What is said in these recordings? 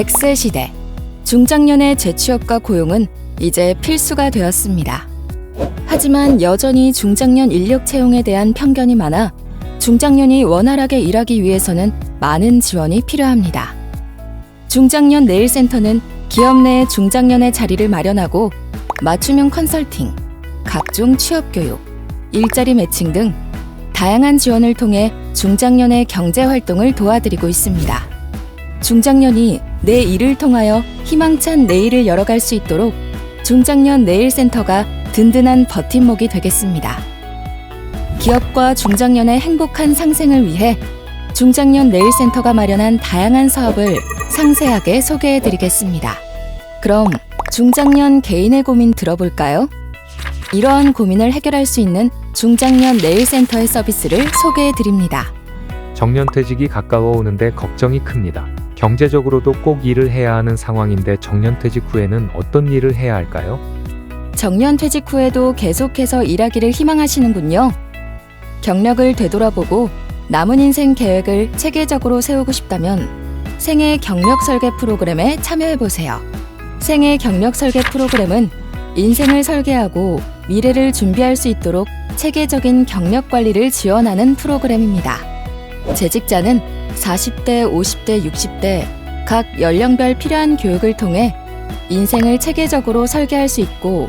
100세 시대. 중장년의 재취업과 고용은 이제 필수가 되었습니다. 하지만 여전히 중장년 인력 채용에 대한 편견이 많아 중장년이 원활하게 일하기 위해서는 많은 지원이 필요합니다. 중장년 내일센터는 기업 내 중장년의 자리를 마련하고 맞춤형 컨설팅, 각종 취업 교육, 일자리 매칭 등 다양한 지원을 통해 중장년의 경제 활동을 도와드리고 있습니다. 중장년이 내 일을 통하여 희망찬 내일을 열어갈 수 있도록 중장년 내일센터가 든든한 버팀목이 되겠습니다. 기업과 중장년의 행복한 상생을 위해 중장년 내일센터가 마련한 다양한 사업을 상세하게 소개해 드리겠습니다. 그럼 중장년 개인의 고민 들어볼까요? 이러한 고민을 해결할 수 있는 중장년 내일센터의 서비스를 소개해 드립니다. 정년퇴직이 가까워 오는데 걱정이 큽니다. 경제적으로도 꼭 일을 해야 하는 상황인데 정년퇴직 후에는 어떤 일을 해야 할까요? 정년 퇴직 후에도 계속해서 일하기를 희망하시는군요. 경력을 되돌아보고 남은 인생 계획을 체계적으로 세우고 싶다면 생애 경력 설계 프로그램에 참여해 보세요. 생애 경력 설계 프로그램은 인생을 설계하고 미래를 준비할 수 있도록 체계적인 경력 관리를 지원하는 프로그램입니다. 재직자는 40대, 50대, 60대 각 연령별 필요한 교육을 통해 인생을 체계적으로 설계할 수 있고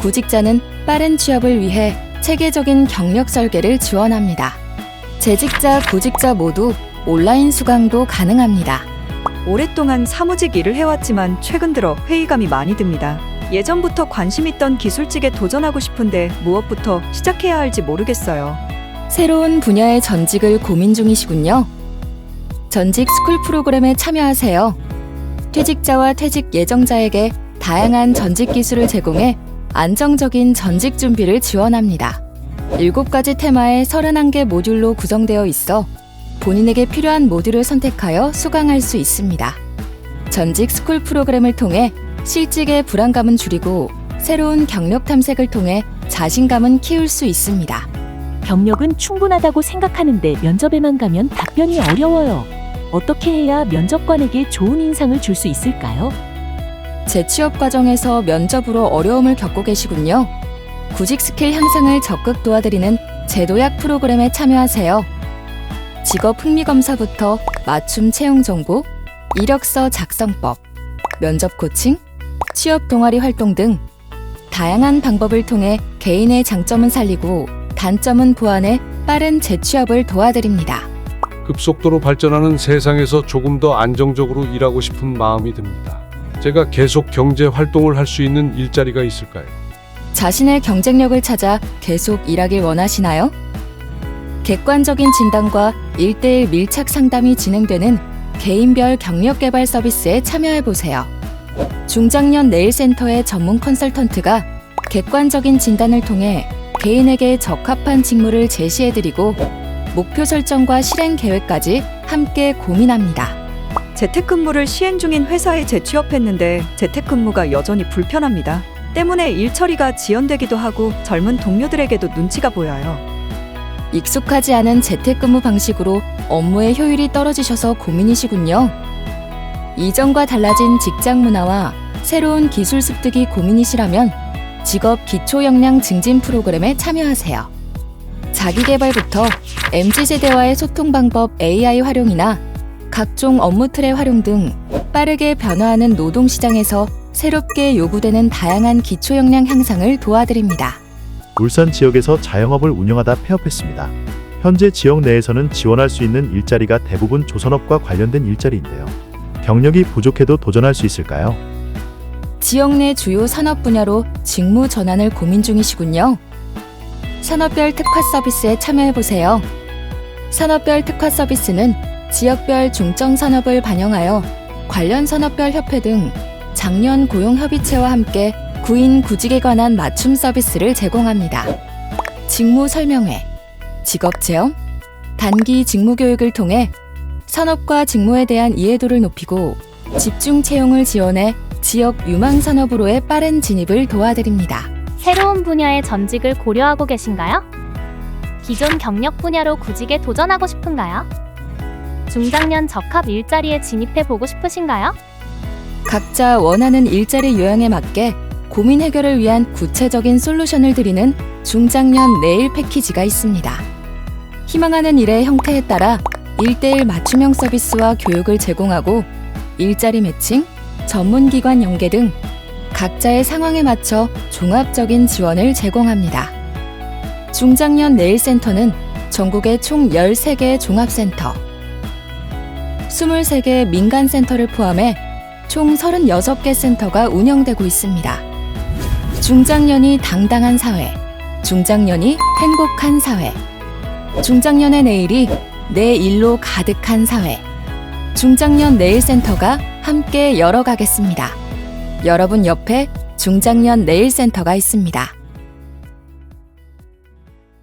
구직자는 빠른 취업을 위해 체계적인 경력 설계를 지원합니다. 재직자, 구직자 모두 온라인 수강도 가능합니다. 오랫동안 사무직 일을 해왔지만 최근 들어 회의감이 많이 듭니다. 예전부터 관심 있던 기술직에 도전하고 싶은데 무엇부터 시작해야 할지 모르겠어요. 새로운 분야의 전직을 고민 중이시군요. 전직 스쿨 프로그램에 참여하세요. 퇴직자와 퇴직 예정자에게 다양한 전직 기술을 제공해 안정적인 전직 준비를 지원합니다. 7가지 테마의 31개 모듈로 구성되어 있어 본인에게 필요한 모듈을 선택하여 수강할 수 있습니다. 전직 스쿨 프로그램을 통해 실직의 불안감은 줄이고 새로운 경력 탐색을 통해 자신감은 키울 수 있습니다. 경력은 충분하다고 생각하는데 면접에만 가면 답변이 어려워요. 어떻게 해야 면접관에게 좋은 인상을 줄 수 있을까요? 재취업 과정에서 면접으로 어려움을 겪고 계시군요. 구직 스킬 향상을 적극 도와드리는 제도약 프로그램에 참여하세요. 직업 흥미 검사부터 맞춤 채용 정보, 이력서 작성법, 면접 코칭, 취업 동아리 활동 등 다양한 방법을 통해 개인의 장점은 살리고 단점은 보완해 빠른 재취업을 도와드립니다. 급속도로 발전하는 세상에서 조금 더 안정적으로 일하고 싶은 마음이 듭니다. 제가 계속 경제 활동을 할 수 있는 일자리가 있을까요? 자신의 경쟁력을 찾아 계속 일하길 원하시나요? 객관적인 진단과 1대1 밀착 상담이 진행되는 개인별 경력 개발 서비스에 참여해 보세요. 중장년 내일센터의 전문 컨설턴트가 객관적인 진단을 통해 개인에게 적합한 직무를 제시해 드리고 목표 설정과 실행 계획까지 함께 고민합니다. 재택근무를 시행 중인 회사에 재취업했는데 재택근무가 여전히 불편합니다. 때문에 일 처리가 지연되기도 하고 젊은 동료들에게도 눈치가 보여요. 익숙하지 않은 재택근무 방식으로 업무의 효율이 떨어지셔서 고민이시군요. 이전과 달라진 직장 문화와 새로운 기술 습득이 고민이시라면 직업 기초 역량 증진 프로그램에 참여하세요. 자기 개발부터 MZ 세대와의 소통 방법 AI 활용이나 각종 업무 틀의 활용 등 빠르게 변화하는 노동 시장에서 새롭게 요구되는 다양한 기초 역량 향상을 도와드립니다. 울산 지역에서 자영업을 운영하다 폐업했습니다. 현재 지역 내에서는 지원할 수 있는 일자리가 대부분 조선업과 관련된 일자리인데요. 경력이 부족해도 도전할 수 있을까요? 지역 내 주요 산업 분야로 직무 전환을 고민 중이시군요. 산업별 특화 서비스에 참여해 보세요. 산업별 특화 서비스는 지역별 중점 산업을 반영하여 관련 산업별 협회 등 작년 고용 협의체와 함께 구인 구직에 관한 맞춤 서비스를 제공합니다. 직무 설명회, 직업 체험, 단기 직무 교육을 통해 산업과 직무에 대한 이해도를 높이고 집중 채용을 지원해 지역 유망 산업으로의 빠른 진입을 도와드립니다. 새로운 분야의 전직을 고려하고 계신가요? 기존 경력 분야로 구직에 도전하고 싶은가요? 중장년 적합 일자리에 진입해 보고 싶으신가요? 각자 원하는 일자리 요양에 맞게 고민 해결을 위한 구체적인 솔루션을 드리는 중장년 내일 패키지가 있습니다. 희망하는 일의 형태에 따라 일대일 맞춤형 서비스와 교육을 제공하고 일자리 매칭, 전문기관 연계 등 각자의 상황에 맞춰 종합적인 지원을 제공합니다. 중장년 내일센터는 전국에 총 13개의 종합센터, 23개 민간센터를 포함해 총 36개 센터가 운영되고 있습니다. 중장년이 당당한 사회, 중장년이 행복한 사회, 중장년의 내일이 내 일로 가득한 사회, 중장년 내일센터가 함께 열어가겠습니다. 여러분 옆에 중장년 내일센터가 있습니다.